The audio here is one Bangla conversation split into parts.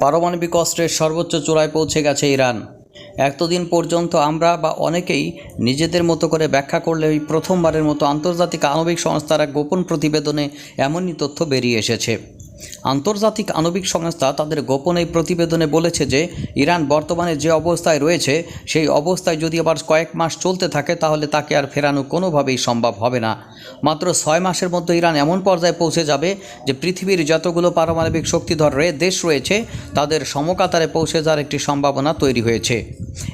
পারমাণবিক অস্ত্রের সর্বোচ্চ চূড়ায় পৌঁছে গেছে ইরান। এতদিন পর্যন্ত আমরা বা অনেকেই নিজেদের মতো করে ব্যাখ্যা করলে এই প্রথমবারের মতো আন্তর্জাতিক আণবিক সংস্থার গোপন প্রতিবেদনে এমনই তথ্য বেরিয়ে এসেছে। আন্তর্জাতিক আণবিক সংস্থা তাদের গোপন এই প্রতিবেদনে বলেছে যে, ইরান বর্তমানে যে অবস্থায় রয়েছে, সেই অবস্থায় যদি আবার কয়েক মাস চলতে থাকে, তাহলে তাকে আর ফেরানো কোনোভাবেই সম্ভব হবে না। মাত্র ছয় মাসের মধ্যে ইরান এমন পর্যায়ে পৌঁছে যাবে যে, পৃথিবীর যতগুলো পারমাণবিক শক্তিধর রে দেশ রয়েছে, তাদের সমকাতারে পৌঁছে যাওয়ার একটি সম্ভাবনা তৈরি হয়েছে।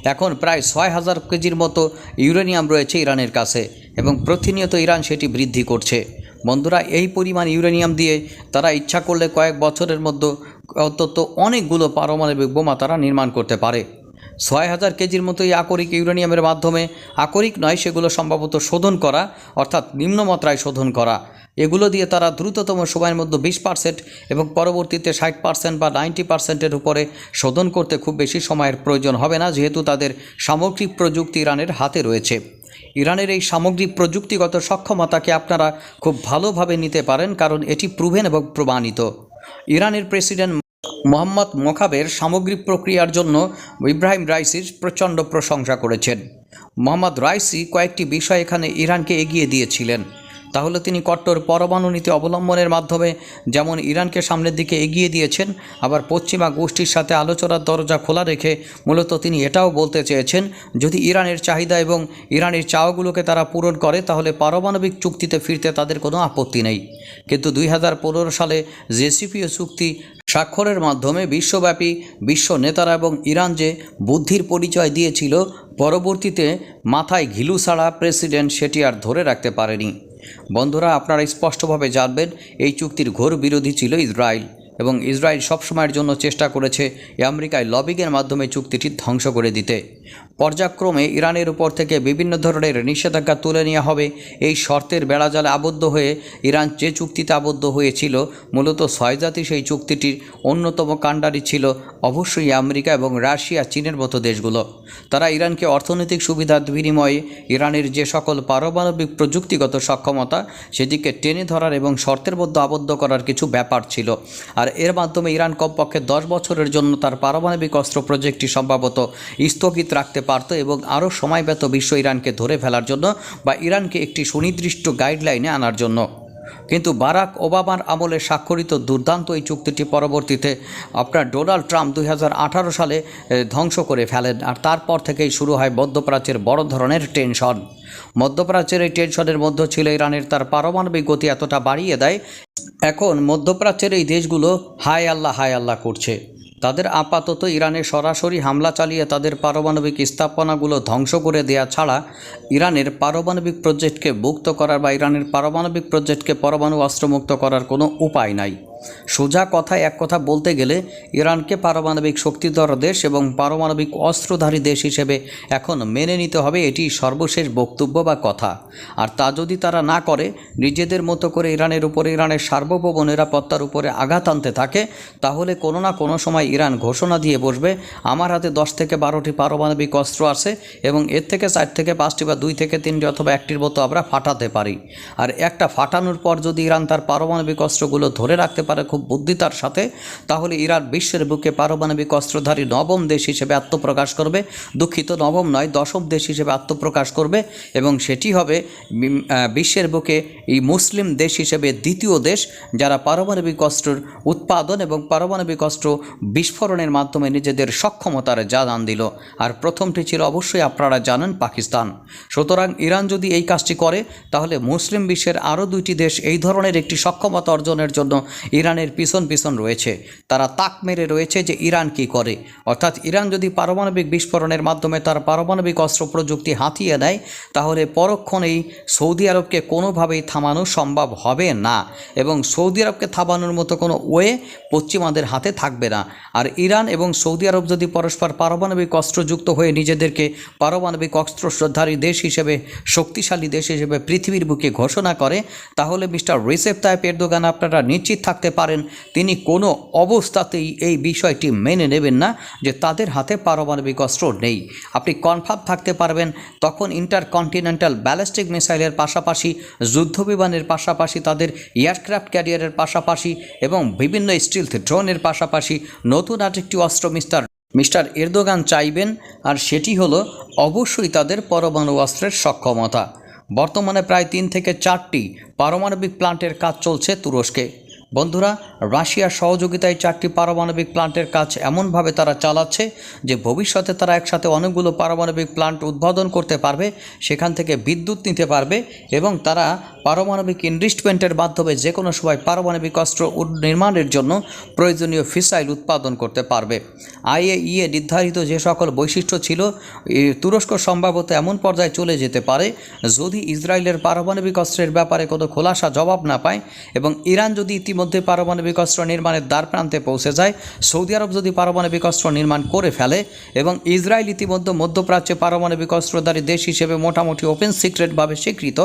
এখন প্রায় ছয় হাজার কেজির মতো ইউরেনিয়াম রয়েছে ইরানের কাছে এবং প্রতিনিয়ত ইরান সেটি বৃদ্ধি করছে। বন্ধুরা, এই পরিমাণ ইউরেনিয়াম দিয়ে তারা ইচ্ছা করলে কয়েক বছরের মধ্যে অন্তত অনেকগুলো পারমাণবিক বোমা তারা নির্মাণ করতে পারে। ছয় হাজার কেজির মতো এই আকরিক ইউরেনিয়ামের মাধ্যমে, আকরিক নয়, সেগুলো সম্ভবত শোধন করা, অর্থাৎ নিম্নমাত্রায় শোধন করা। এগুলো দিয়ে তারা দ্রুততম সময়ের মধ্যে বিশ পার্সেন্ট এবং পরবর্তীতে ষাট পার্সেন্ট বা নাইনটি পার্সেন্টের উপরে শোধন করতে খুব বেশি সময়ের প্রয়োজন হবে না, যেহেতু তাদের সামগ্রিক প্রযুক্তি ইরানের হাতে রয়েছে। ইরানের এই সামগ্রিক প্রযুক্তিগত সক্ষমতাকে আপনারা খুব ভালোভাবে নিতে পারেন, কারণ এটি প্রুভেন এবং প্রমাণিত। ইরানের প্রেসিডেন্ট মোহাম্মদ মোখাবের সামগ্রিক প্রক্রিয়ার জন্য ইব্রাহিম রাইসির প্রচণ্ড প্রশংসা করেছেন। মোহাম্মদ রাইসি কয়েকটি বিষয় এখানে ইরানকে এগিয়ে দিয়েছিলেন। তাহলে তিনি কট্টর পরমাণু নীতি অবলম্বনের মাধ্যমে যেমন ইরানকে সামনের দিকে এগিয়ে দিয়েছেন, আবার পশ্চিমা গোষ্ঠীর সাথে আলোচনার দরজা খোলা রেখে মূলত তিনি এটাও বলতে চেয়েছেন, যদি ইরানের চাহিদা এবং ইরানের চাওয়াগুলোকে তারা পূরণ করে, তাহলে পারমাণবিক চুক্তিতে ফিরতে তাদের কোনো আপত্তি নেই। কিন্তু দুই হাজার পনেরো সালে জেসিপিও চুক্তি স্বাক্ষরের মাধ্যমে বিশ্বব্যাপী বিশ্ব নেতারা এবং ইরান যে বুদ্ধির পরিচয় দিয়েছিল, পরবর্তীতে মাথায় ঘিলু ছাড়া প্রেসিডেন্ট সেটি আর ধরে রাখতে পারেনি। বন্ধুরা, আপনারা স্পষ্টভাবে জানবেন, এই চুক্তির ঘোর বিরোধী ছিল ইসরায়েল এবং ইসরায়েল সবসময়ের জন্য চেষ্টা করেছে আমেরিকায় লবিংয়ের মাধ্যমে চুক্তিটি ধ্বংস করে দিতে। পর্যায়ক্রমে ইরানের উপর থেকে বিভিন্ন ধরনের নিষেধাজ্ঞা তুলে নেওয়া হবে। এই শর্তের বেড়াজালে আবদ্ধ হয়ে ইরান যে চুক্তিতে আবদ্ধ হয়েছিল, মূলত ছয়জাতি সেই চুক্তিটির অন্যতম কাণ্ডারি ছিল অবশ্যই আমেরিকা এবং রাশিয়া, চীনের মতো দেশগুলো। তারা ইরানকে অর্থনৈতিক সুবিধার বিনিময়ে ইরানের যে সকল পারমাণবিক প্রযুক্তিগত সক্ষমতা সেদিকে টেনে ধরার এবং শর্তের মধ্যে আবদ্ধ করার কিছু ব্যাপার ছিল। আর এর মাধ্যমে ইরান কমপক্ষে দশ বছরের জন্য তার পারমাণবিক অস্ত্র প্রজেক্টটি সম্ভবত স্থগিত রাখতে পারত এবং আরও সময়ব্যাত বিশ্ব ইরানকে ধরে ফেলার জন্য বা ইরানকে একটি সুনির্দিষ্ট গাইডলাইনে আনার জন্য। কিন্তু বারাক ওবামার আমলে স্বাক্ষরিত দুর্দান্ত এই চুক্তিটি পরবর্তীতে আপনার ডোনাল্ড ট্রাম্প দুই হাজার আঠারো সালে ধ্বংস করে ফেলেন আর তারপর থেকেই শুরু হয় মধ্যপ্রাচ্যের বড় ধরনের টেনশন। মধ্যপ্রাচ্যের এই টেনশনের মধ্যে ছিল ইরানের তার পারমাণবিক গতি এতটা বাড়িয়ে দেয়। এখন মধ্যপ্রাচ্যের এই দেশগুলো হায় আল্লাহ হায় আল্লাহ করছে। তাদের আপাতত ইরানে সরাসরি হামলা চালিয়ে তাদের পারমাণবিক স্থাপনাগুলো ধ্বংস করে দেয়া ছাড়া ইরানের পারমাণবিক প্রজেক্টকে মুক্ত করার বা ইরানের পারমাণবিক প্রজেক্টকে পরমাণু অস্ত্রমুক্ত করার কোনো উপায় নাই। সোজা কথায় এক কথা বলতে গেলে ইরানকে পারমাণবিক শক্তিধর দেশ এবং পারমাণবিক অস্ত্রধারী দেশ হিসেবে এখন মেনে নিতে হবে এটি সর্বশেষ বক্তব্য বা কথা। আর তা যদি তারা না করে, নিজেদের মতো করে ইরানের উপরে, ইরানের সার্বভৌম নিরাপত্তার উপরে আঘাত আনতে থাকে, তাহলে কোনো না কোনো সময় ইরান ঘোষণা দিয়ে বসবে, আমার হাতে দশ থেকে বারোটি পারমাণবিক অস্ত্র আছে এবং এর থেকে চার থেকে পাঁচটি বা দুই থেকে তিনটি অথবা একটির মতো আমরা ফাটাতে পারি। আর একটা ফাটানোর পর যদি ইরান তার পারমাণবিক অস্ত্রগুলো ধরে রাখতে পারে খুব বুদ্ধিতার সাথে, তাহলে ইরান বিশ্বের বুকে পারমাণবিক অস্ত্রধারী নবম দেশ হিসেবে আত্মপ্রকাশ করবে। দুঃখিত, নবম নয়, দশম দেশ হিসেবে আত্মপ্রকাশ করবে এবং সেটি হবে বিশ্বের বুকে এই মুসলিম দেশ হিসেবে দ্বিতীয় দেশ যারা পারমাণবিক অস্ত্রের উৎপাদন এবং পারমাণবিক অস্ত্র বিস্ফোরণের মাধ্যমে নিজেদের সক্ষমতার জানান দিল। আর প্রথমটি ছিল অবশ্যই আপনারা জানেন পাকিস্তান। সুতরাং ইরান যদি এই কাজটি করে, তাহলে মুসলিম বিশ্বের আরও দুইটি দেশ এই ধরনের একটি সক্ষমতা অর্জনের জন্য ইরানের পিছন পিছন রয়েছে। তারা তাক মেরে রয়েছে যে ইরান কি করে। অর্থাৎ ইরান যদি পারমাণবিক বিস্ফোরণের মাধ্যমে তার পারমাণবিক অস্ত্র প্রযুক্তি হাতিয়ে নেয়, তাহলে পরক্ষণেই সৌদি আরবকে কোনোভাবেই থামানো সম্ভব হবে না এবং সৌদি আরবকে থামানোর মতো কোনো ওয়ে পশ্চিমাদের হাতে থাকবে না। আর ইরান এবং সৌদি আরব যদি পরস্পর পারমাণবিক অস্ত্রযুক্ত হয়ে নিজেদেরকে পারমাণবিক অস্ত্রধারী দেশ হিসেবে, শক্তিশালী দেশ হিসেবে পৃথিবীর বুকে ঘোষণা করে, তাহলে মিস্টার রিসেপ তাইপ এরদোগান আপনারা নিশ্চিত থাকতে হতে পারেন। তিনি কোনো অবস্থাতেই এই বিষয়টি মেনে নেবেন না যে তাদের হাতে পারমাণবিক অস্ত্র নেই। আপনি কনফার্ম থাকতে পারবেন, তখন ইন্টারকন্টিনেন্টাল ব্যালিস্টিক মিসাইলের পাশাপাশি, যুদ্ধবিমানের পাশাপাশি, তাদের এয়ারক্রাফট ক্যারিয়ারের পাশাপাশি এবং বিভিন্ন স্টিলথ ড্রোনের পাশাপাশি নতুন আরেকটি অস্ত্র মিস্টার মিস্টার এরদোগান চাইবেন, আর সেটি হলো অবশ্যই তাদের পরমাণু অস্ত্রের সক্ষমতা। বর্তমানে প্রায় তিন থেকে চারটি পারমাণবিক প্লান্টের কাজ চলছে তুরস্কে। বন্ধুরা, রাশিয়ার সহযোগিতায় চারটি পারমাণবিক প্লান্টের কাজ এমনভাবে তারা চালাচ্ছে যে ভবিষ্যতে তারা একসাথে অনেকগুলো পারমাণবিক প্লান্ট উদ্বোধন করতে পারবে, সেখান থেকে বিদ্যুৎ নিতে পারবে এবং তারা পারমাণবিক ইনভেস্টমেন্টের মাধ্যমে যে কোনো সময় পারমাণবিক অস্ত্র নির্মাণের জন্য প্রয়োজনীয় ফিসাইল উৎপাদন করতে পারবে। আইএইএ নির্ধারিত যে সকল বৈশিষ্ট্য ছিল তুরস্ক সম্ভবত এমন পর্যায়ে চলে যেতে পারে, যদি ইসরায়েলের পারমাণবিক অস্ত্রের ব্যাপারে কোনো খোলাসা জবাব না পায় এবং ইরান যদি ইতিমধ্যে পারমাণবিক অস্ত্র নির্মাণের দ্বার প্রান্তে পৌঁছে যায়, সৌদি আরব যদি পারমাণবিক অস্ত্র নির্মাণ করে ফেলে এবং ইসরায়েল ইতিমধ্যে মধ্যপ্রাচ্যে পারমাণবিক অস্ত্রধারী দেশ হিসেবে মোটামুটি ওপেন সিক্রেটভাবে স্বীকৃত,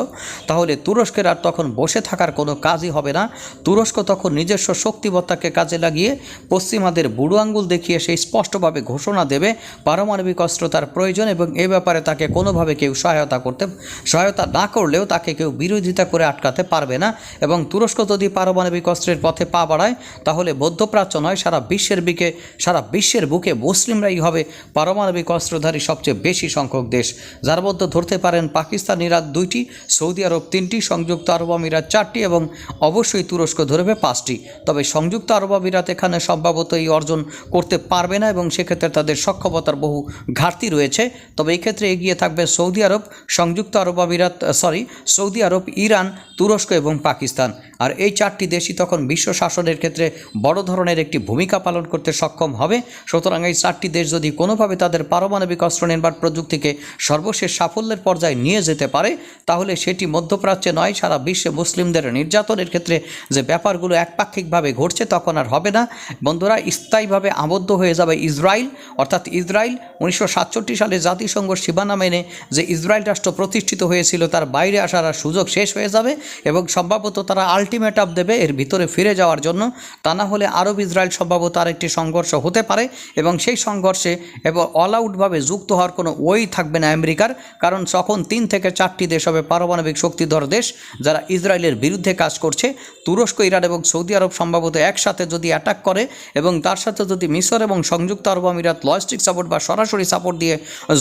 তাহলে তুরস্কের আর তখন বসে থাকার কোনো কাজই হবে না। তুরস্ক তখন নিজস্ব শক্তিবত্তাকে কাজে লাগিয়ে পশ্চিমাদের বুড়ো আঙ্গুল দেখিয়ে সেই স্পষ্টভাবে ঘোষণা দেবে পারমাণবিক অস্ত্র তার প্রয়োজন এবং এ ব্যাপারে তাকে কোনোভাবে কেউ সহায়তা করতে, সহায়তা না করলেও তাকে কেউ বিরোধিতা করে আটকাতে পারবে না এবং তুরস্ক যদি পারমাণবিক অস্ত্রের পথে পা বাড়ায়, তাহলে মধ্যপ্রাচ্য নয়, সারা বিশ্বের দিকে সারা বিশ্বের বুকে মুসলিমরাই হবে পারমাণবিক অস্ত্রধারী সবচেয়ে বেশি সংখ্যক দেশ। যার মধ্যে ধরতে পারেন পাকিস্তান ইরাক দুইটি, সৌদি আরব তিনটি সংযুক্ত আরব আমিরাত চারটি এবং অবশ্যই তুরস্ক ধরবে পাঁচটি। তবে সংযুক্ত আরব আমিরাত এখানে সম্ভবত এই অর্জন করতে পারবে না এবং সেক্ষেত্রে তাদের সক্ষমতার বহু ঘাটতি রয়েছে। তবে এই ক্ষেত্রে এগিয়ে থাকবে সৌদি আরব, সংযুক্ত আরব আমিরাত সরি সৌদি আরব, ইরান, তুরস্ক এবং পাকিস্তান। আর এই চারটি দেশই তখন বিশ্ব শাসনের ক্ষেত্রে বড় ধরনের একটি ভূমিকা পালন করতে সক্ষম হবে। সুতরাং এই চারটি দেশ যদি কোনোভাবে তাদের পারমাণবিক অস্ত্র নির্মাণ প্রযুক্তিকে সর্বশেষ সাফল্যের পর্যায়ে নিয়ে যেতে পারে, তাহলে সেটি মধ্যপ্রাচ্যে নয় সারা বিশ্বে মুসলিমদের নির্যাতনের ক্ষেত্রে যে ব্যাপারগুলো একপাক্ষিকভাবে ঘটছে তখন আর হবে না। বন্ধুরা, স্থায়ীভাবে আবদ্ধ হয়ে যাবে ইসরায়েল। অর্থাৎ ইসরায়েল উনিশশো সাতষট্টি সালে জাতিসংঘ সীমানা মেনে যে ইসরায়েল রাষ্ট্র প্রতিষ্ঠিত হয়েছিল, তার বাইরে আসার আর সুযোগ শেষ হয়ে যাবে এবং সম্ভবত তারা আলটিমেটাম দেবে এর ভিতরে ফিরে যাওয়ার জন্য। তা না হলে আরব ইসরায়েল সম্ভবত আরেকটি সংঘর্ষ হতে পারে এবং সেই সংঘর্ষে এবং অল আউটভাবে যুক্ত হওয়ার কোনো ওই থাকবে না আমেরিকার। কারণ তখন তিন থেকে চারটি দেশ হবে, পারমাণবিক শক্তিধর দেশ যারা ইসরায়েলের বিরুদ্ধে কাজ করছে, তুরস্ক, ইরান এবং সৌদি আরব সম্ভবত একসাথে যদি অ্যাটাক করে এবং তার সাথে যদি মিশর এবং সংযুক্ত আরব আমিরাত লজিস্টিক সাপোর্ট বা সরাসরি সাপোর্ট দিয়ে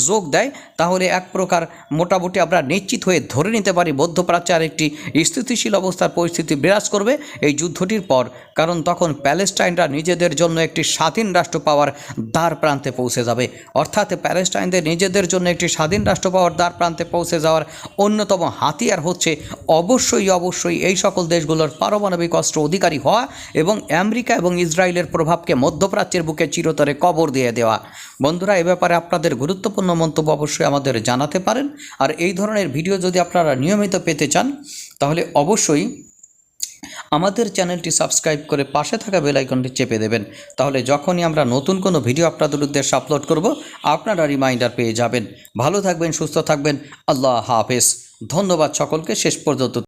যোগ দেয়, তাহলে এক প্রকার মোটামুটি আমরা নিশ্চিত হয়ে ধরে নিতে পারি মধ্যপ্রাচ্যে আরেকটি স্থিতিশীল অবস্থার পরিস্থিতি বিরাজ করবে এই যুদ্ধটির পর। কারণ তখন প্যালেস্টাইনরা নিজেদের জন্য একটি স্বাধীন রাষ্ট্র পাওয়ার দ্বার প্রান্তে পৌঁছে যাবে। অর্থাৎ প্যালেস্টাইনদের নিজেদের জন্য একটি স্বাধীন রাষ্ট্র পাওয়ার দ্বার প্রান্তে পৌঁছে যাওয়ার অন্যতম হাতিয়ার হচ্ছে অবশ্যই অবশ্যই এই সকল দেশগুলোর পারমাণবিক অস্ত্র অধিকারী হওয়া এবং আমেরিকা এবং ইসরায়েলের প্রভাবকে মধ্যপ্রাচ্যের বুকে চিরতরে কবর দিয়ে দেওয়া। বন্ধুরা, এ ব্যাপারে আপনাদের গুরুত্বপূর্ণ মন্তব্য অবশ্যই আমাদের জানাতে পারেন। আর এই ধরনের ভিডিও যদি আপনারা নিয়মিত পেতে চান, তাহলে অবশ্যই আমাদের চ্যানেলটি সাবস্ক্রাইব করে পাশে থাকা বেল আইকনটি চেপে দেবেন। তাহলে যখনই আমরা নতুন কোনো ভিডিও আপনাদের উদ্দেশ্যে আপলোড করব, আপনারা রিমাইন্ডার পেয়ে যাবেন। ভালো থাকবেন, সুস্থ থাকবেন। আল্লাহ হাফেজ। ধন্যবাদ সকলকে। শেষ পর্যন্ত